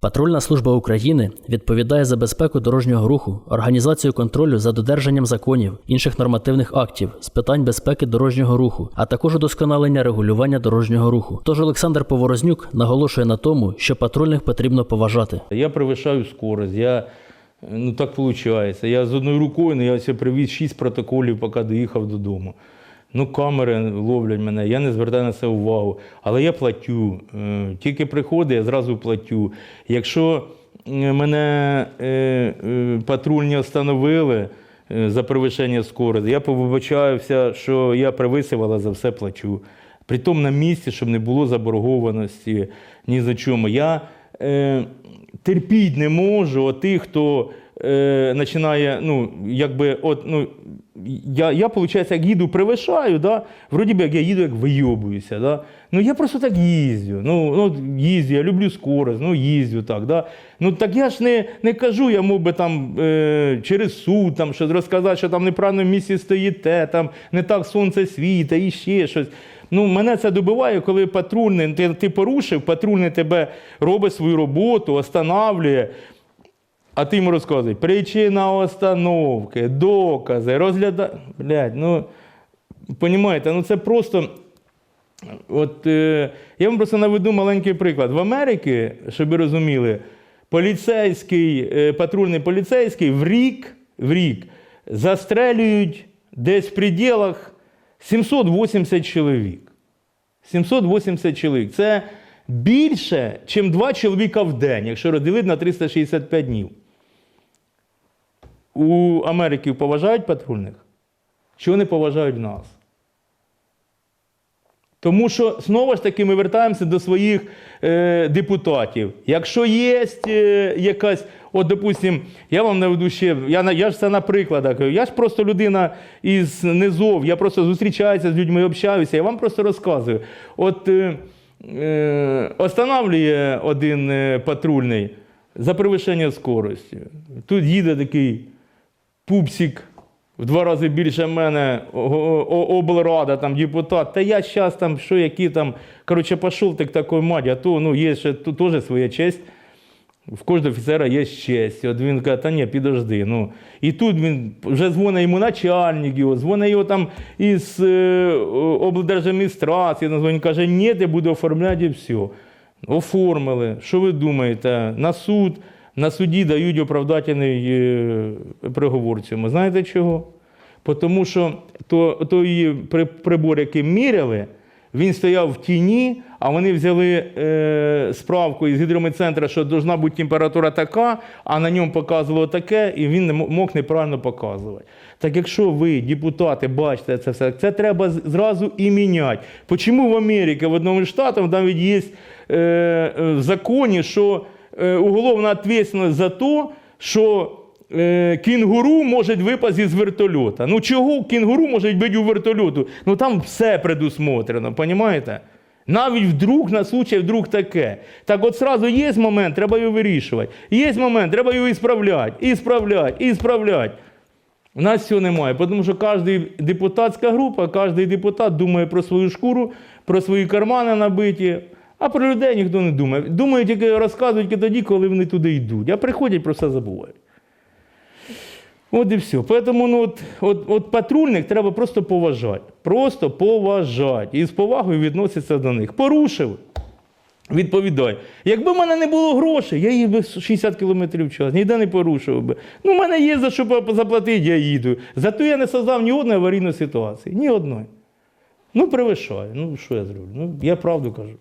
Патрульна служба України відповідає за безпеку дорожнього руху, організацію контролю за додержанням законів, інших нормативних актів з питань безпеки дорожнього руху, а також удосконалення регулювання дорожнього руху. Тож Олександр Поворознюк наголошує на тому, що патрульних потрібно поважати. Я превышаю скорость, я, ну так виходить. Я з одною рукою, ну, я привіз шість протоколів, поки доїхав додому. Ну, камери ловлять мене, я не звертаю на це увагу. Але я платю. Е, Тільки приходить, я зразу платю. Якщо е, мене е, патрульні встановили за перевищення скорості, я повибачаюся, що я превисив, але за все плачу. Притом на місці, щоб не було заборгованості ні за чому. Я е, терпіть не можу тих, хто е, починає, ну, якби, от, ну, я, я, виходить, як їду, превишаю, да? вроді би, як я їду, як вийобуюся. Да? Ну, я просто так їздю. Ну, ну, їздю, я люблю скорость, ну, їздю так. Да? Ну, так я ж не, не кажу, я мов би там е, через суд там, щось розказати, що там неправильно в місці стоїте, там не так сонце світить і ще щось. Ну, мене це добиває, коли патрульний, ти, ти порушив, патрульний тебе робить свою роботу, останавлює. А ти йому розказуй, причина остановки, докази, розгляда. Блядь, ну, понімаєте, ну це просто. От е, я вам просто наведу маленький приклад. В Америці, щоб ви розуміли, поліцейський, е, патрульний поліцейський в рік, в рік застрелюють десь в пределах 780 чоловік. 780 чоловік. Це більше, ніж два чоловіка в день, якщо розділити на 365 днів. У Америки поважають патрульних? Чого не поважають нас? Тому що знову ж таки ми вертаємося до своїх е, депутатів. Якщо є е, якась, от, допустим, я вам наведу ще, я, я ж це на прикладах, я ж просто людина із низов, я просто зустрічаюся з людьми, общаюся, я вам просто розказую. От е, е, останавлює один е, патрульний за перевищення скорості. Тут їде такий пупсик в два рази більше мене, облрада, там, депутат. Та я зараз там, що які там, коротше, пішов ти к такої маді, а то ну, є ще теж своя честь. В кожного офіцера є честь. От він каже, та ні, підожди. Ну. І тут він вже дзвонить йому начальник його, дзвонить його там із е, облдержадміністрації, він каже, ні, я буду оформляти і все. Оформили. Що ви думаєте? На суд, на суді дають оправдательний е, приговор цьому. Знаєте чого? Тому що то, той прибор, який міряли, він стояв в тіні, а вони взяли е, справку із гідрометцентра, що повинна бути температура така, а на ньому показувало таке, і він не мог неправильно показувати. Так якщо ви, депутати, бачите це все, це треба зразу і міняти. Чому в Америці, в одному з штатів, навіть є е, е, в законі, що уголовна відповідальність за те, що е, кінгуру може випасти з вертольота. Ну чого кінгуру може бути у вертольоту? Ну там все предусмотрено, розумієте? Навіть вдруг на случай вдруг таке. Так от сразу є момент, треба його вирішувати. Є момент, треба його ісправляти, ісправляти, ісправляти. У нас цього немає, тому що кожна депутатська група, кожен депутат думає про свою шкуру, про свої кармани набиті, а про людей ніхто не думає. Думають, тільки розказують тоді, коли вони туди йдуть. А приходять, про все забувають. От і все. Поэтому ну, от, от, от патрульних треба просто поважати. Просто поважати. І з повагою відноситься до них. Порушив. Відповідай. Якби в мене не було грошей, я їв би 60 км в час, ніде не порушував би. Ну, в мене є за що заплатити, я їду. Зато я не создав ні одної аварійної ситуації. Ні одної. Ну, перевищаю. Ну, що я зроблю? Ну, я правду кажу.